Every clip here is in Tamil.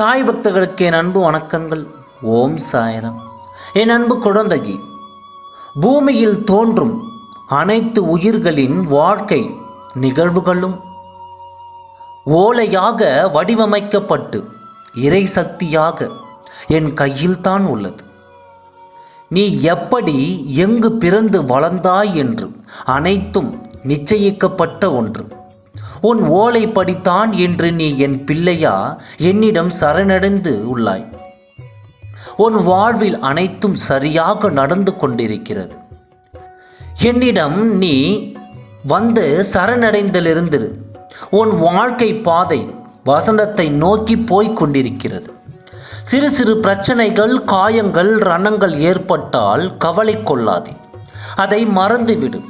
சாய் பக்தர்களுக்கு என் அன்பு வணக்கங்கள். ஓம் சாயரம். என் அன்பு குழந்தையே பூமியில் தோன்றும் அனைத்து உயிர்களின் வாழ்க்கை நிகழ்வுகளும் ஓலையாக வடிவமைக்கப்பட்டு இறை சக்தியாக என் கையில்தான் உள்ளது. நீ எப்படி எங்கு பிறந்து வளர்ந்தாய் என்று அனைத்தும் நிச்சயிக்கப்பட்ட ஒன்று. உன் ஓலை படித்தான் என்று நீ என் பிள்ளையா? என்னிடம் சரணடைந்து உள்ளாய். உன் வாழ்வில் அனைத்தும் சரியாக நடந்து கொண்டிருக்கிறது. என்னிடம் நீ வந்து சரணடைந்திலிருந்து உன் வாழ்க்கை பாதை வசந்தத்தை நோக்கி போய்க் கொண்டிருக்கிறது. சிறு சிறு பிரச்சனைகள் காயங்கள் ரணங்கள் ஏற்பட்டால் கவலை கொள்ளாதே. அதை மறந்துவிடு.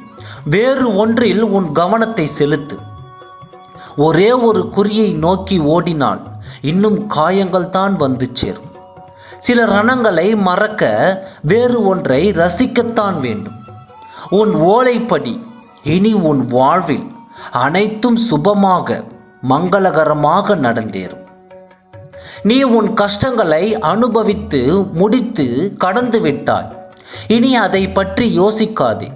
வேறு ஒன்றில் உன் கவனத்தை செலுத்து. ஒரே ஒரு குறியை நோக்கி ஓடினால் இன்னும் காயங்கள் தான் வந்து சேரும். சில ரணங்களை மறக்க வேறு ஒன்றை ரசிக்கத்தான் வேண்டும். உன் ஓலைப்படி இனி உன் வாழ்வில் அனைத்தும் சுபமாக மங்களகரமாக நடந்தேறும். நீ உன் கஷ்டங்களை அனுபவித்து முடித்து கடந்து விட்டாய் இனி அதை பற்றி யோசிக்காதே.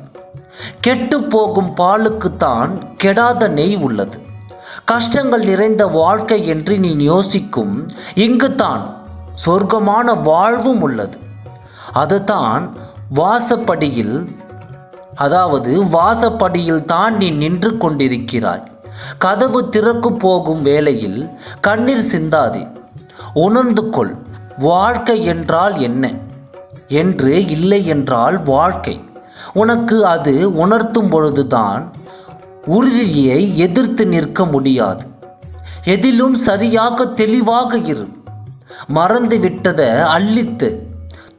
கெட்டு போகும் பாலுக்குத்தான் கெடாத நெய் உள்ளது. கஷ்டங்கள் நிறைந்த வாழ்க்கை என்று நீ யோசிக்கும். இங்குதான் சொர்க்கமான வாழ்வும் உள்ளது. அதுதான் வாசப்படியில் அதாவது வாசப்படியில் தான் நீ நின்று கொண்டிருக்கிறாய். கதவு திறக்கு போகும் வேளையில் கண்ணீர் சிந்தாதே. உணர்ந்து கொள் வாழ்க்கை என்றால் என்ன? என்று இல்லை என்றால் வாழ்க்கை. உனக்கு அது உணர்த்தும் பொழுதுதான் உறுதியை எதிர்த்து நிற்க முடியாது. எதிலும் சரியாக தெளிவாக இரு. மறந்து விட்டதை அள்ளித்து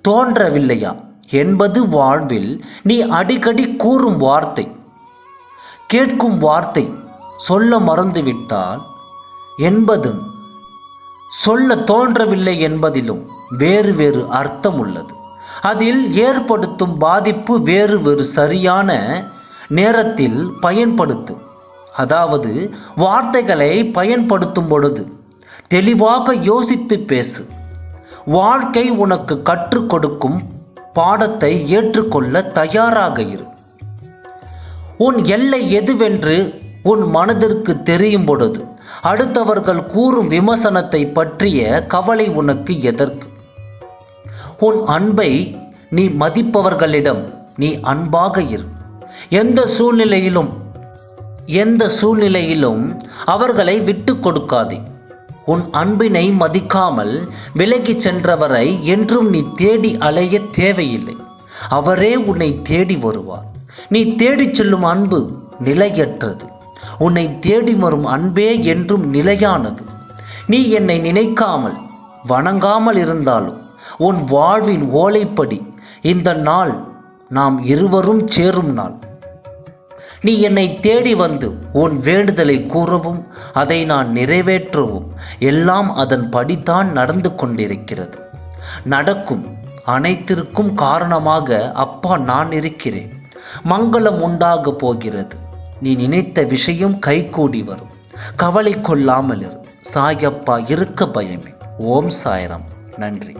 தோன்றவில்லையா? என்பது வாழ்வில் நீ அடிக்கடி கூறும் வார்த்தை. கேட்கும் வார்த்தை. சொல்ல மறந்துவிட்டால் என்பதும் சொல்ல தோன்றவில்லை என்பதிலும் வேறு வேறு அர்த்தம் உள்ளது. அதில் ஏற்படுத்தும் பாதிப்பு வேறு வேறு சரியான நேரத்தில் பயன்படுத்து. அதாவது வார்த்தைகளை பயன்படுத்தும் பொழுது தெளிவாக யோசித்து பேசு. வாழ்க்கை உனக்கு கற்றுக் கொடுக்கும் பாடத்தை ஏற்றுக்கொள்ள தயாராக இரு. உன் எல்லை எதுவென்று உன் மனதிற்கு தெரியும் பொழுது அடுத்தவர்கள் கூறும் விமர்சனத்தை பற்றிய கவலை உனக்கு எதற்கு? உன் அன்பை நீ மதிப்பவர்களிடம் நீ அன்பாக இரு. எந்த சூழ்நிலையிலும் எந்த சூழ்நிலையிலும் அவர்களை விட்டு கொடுக்காதே. உன் அன்பினை மதிக்காமல் விலகி சென்றவரை என்றும் நீ தேடி அலைய தேவையில்லை. அவரே உன்னை தேடி வருவார். நீ தேடிச் செல்லும் அன்பு நிலையற்றது. உன்னை தேடி வரும் அன்பே என்றும் நிலையானது. நீ என்னை நினைக்காமல் வணங்காமல் இருந்தாலும் உன் வாழ்வின் ஓலைப்படி இந்த நாள் நாம் இருவரும் சேரும் நாள். நீ என்னை தேடி வந்து உன் வேண்டுதலை கூறவும் அதை நான் நிறைவேற்றவும். எல்லாம் அதன் படித்தான் நடந்து கொண்டிருக்கிறது. நடக்கும் அனைத்திற்கும் காரணமாக அப்பா நான் இருக்கிறேன். மங்களம் உண்டாக போகிறது. நீ நினைத்த விஷயம் கைகூடி வரும். கவலை கொள்ளாமல் இரு சாயப்பா இருக்க பயமே. ஓம் சாய்ராம். நன்றி.